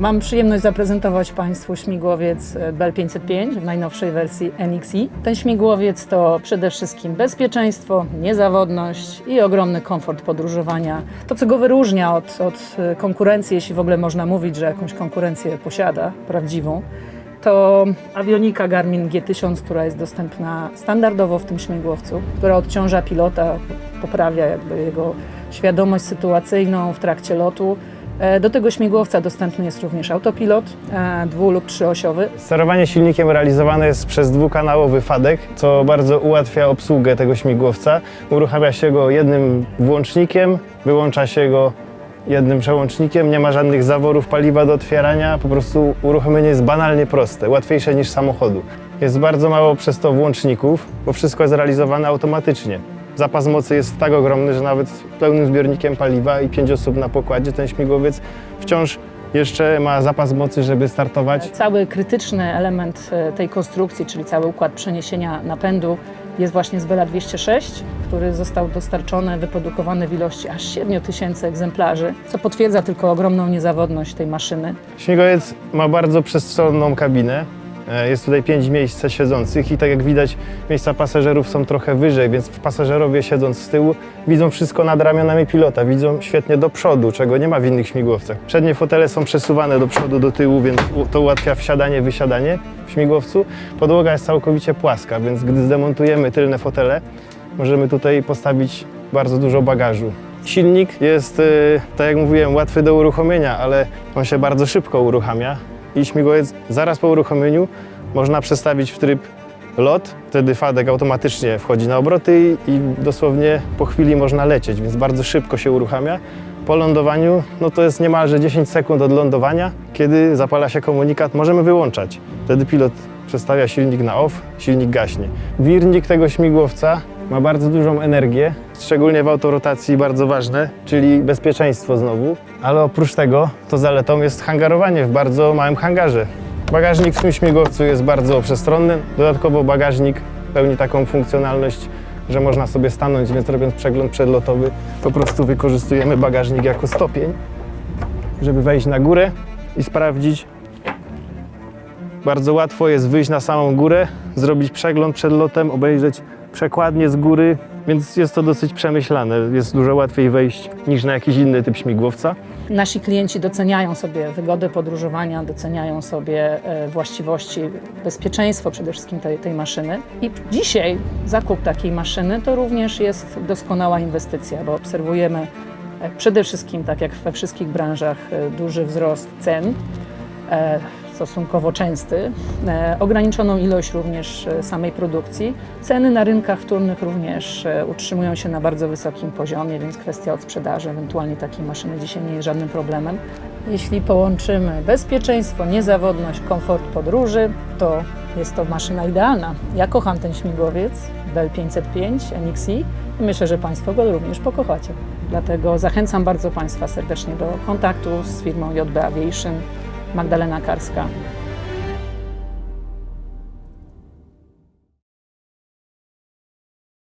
Mam przyjemność zaprezentować Państwu śmigłowiec e, Bell 505 w najnowszej wersji NXI. Ten śmigłowiec to przede wszystkim bezpieczeństwo, niezawodność i ogromny komfort podróżowania. To, co go wyróżnia od, od e, konkurencji, jeśli w ogóle można mówić, że jakąś konkurencję posiada, prawdziwą, to awionika Garmin G1000, która jest dostępna standardowo w tym śmigłowcu, która odciąża pilota, poprawia jakby jego świadomość sytuacyjną w trakcie lotu. E, Do tego śmigłowca dostępny jest również autopilot e, dwu- lub trzyosiowy. Sterowanie silnikiem realizowane jest przez dwukanałowy fadek, co bardzo ułatwia obsługę tego śmigłowca. Uruchamia się go jednym włącznikiem, wyłącza się go jednym przełącznikiem, nie ma żadnych zaworów paliwa do otwierania, po prostu uruchomienie jest banalnie proste, łatwiejsze niż samochodu. Jest bardzo mało przez to włączników, bo wszystko jest realizowane automatycznie. Zapas mocy jest tak ogromny, że nawet z pełnym zbiornikiem paliwa i pięć osób na pokładzie ten śmigłowiec wciąż jeszcze ma zapas mocy, żeby startować. Cały krytyczny element e, tej konstrukcji, czyli cały układ przeniesienia napędu jest właśnie z Bela 206, który został dostarczony, wyprodukowany w ilości aż 7 tysięcy egzemplarzy, co potwierdza tylko ogromną niezawodność tej maszyny. Śmigłowiec ma bardzo przestrzenną kabinę. E, Jest tutaj pięć miejsc siedzących i tak jak widać miejsca pasażerów są trochę wyżej, więc pasażerowie siedząc z tyłu widzą wszystko nad ramionami pilota, widzą świetnie do przodu, czego nie ma w innych śmigłowcach. Przednie fotele są przesuwane do przodu, do tyłu, więc to ułatwia wsiadanie, wysiadanie w śmigłowcu. Podłoga jest całkowicie płaska, więc gdy zdemontujemy tylne fotele, możemy tutaj postawić bardzo dużo bagażu. Silnik jest, y, tak jak mówiłem, łatwy do uruchomienia, ale on się bardzo szybko uruchamia i śmigłowiec zaraz po uruchomieniu można przestawić w tryb lot. Wtedy fadek automatycznie wchodzi na obroty i, dosłownie po chwili można lecieć, więc bardzo szybko się uruchamia. Po lądowaniu, no to jest niemalże 10 sekund od lądowania, kiedy zapala się komunikat, możemy wyłączać. Wtedy pilot przestawia silnik na off, silnik gaśnie. Wirnik tego śmigłowca ma bardzo dużą energię, szczególnie w autorotacji bardzo ważne, czyli bezpieczeństwo znowu. Ale oprócz tego, to zaletą jest hangarowanie w bardzo małym hangarze. Bagażnik w tym śmigłowcu jest bardzo przestronny. Dodatkowo bagażnik pełni taką funkcjonalność, że można sobie stanąć, więc robiąc przegląd przedlotowy, po prostu wykorzystujemy bagażnik jako stopień, żeby wejść na górę i sprawdzić, bardzo łatwo jest wyjść na samą górę, zrobić przegląd przed lotem, obejrzeć przekładnie z góry, więc jest to dosyć przemyślane. Jest dużo łatwiej wejść niż na jakiś inny typ śmigłowca. Nasi klienci doceniają sobie wygodę podróżowania, doceniają sobie e, właściwości, bezpieczeństwo przede wszystkim tej, tej maszyny. I dzisiaj zakup takiej maszyny to również jest doskonała inwestycja, bo obserwujemy e, przede wszystkim, tak jak we wszystkich branżach, e, duży wzrost cen. Stosunkowo częsty, e, ograniczoną ilość również e, samej produkcji. Ceny na rynkach wtórnych również e, utrzymują się na bardzo wysokim poziomie, więc kwestia odsprzedaży ewentualnie takiej maszyny dzisiaj nie jest żadnym problemem. Jeśli połączymy bezpieczeństwo, niezawodność, komfort podróży, to jest to maszyna idealna. Ja kocham ten śmigłowiec Bell 505 NXI i myślę, że Państwo go również pokochacie. Dlatego zachęcam bardzo Państwa serdecznie do kontaktu z firmą JB Aviation. Magdalena Karska,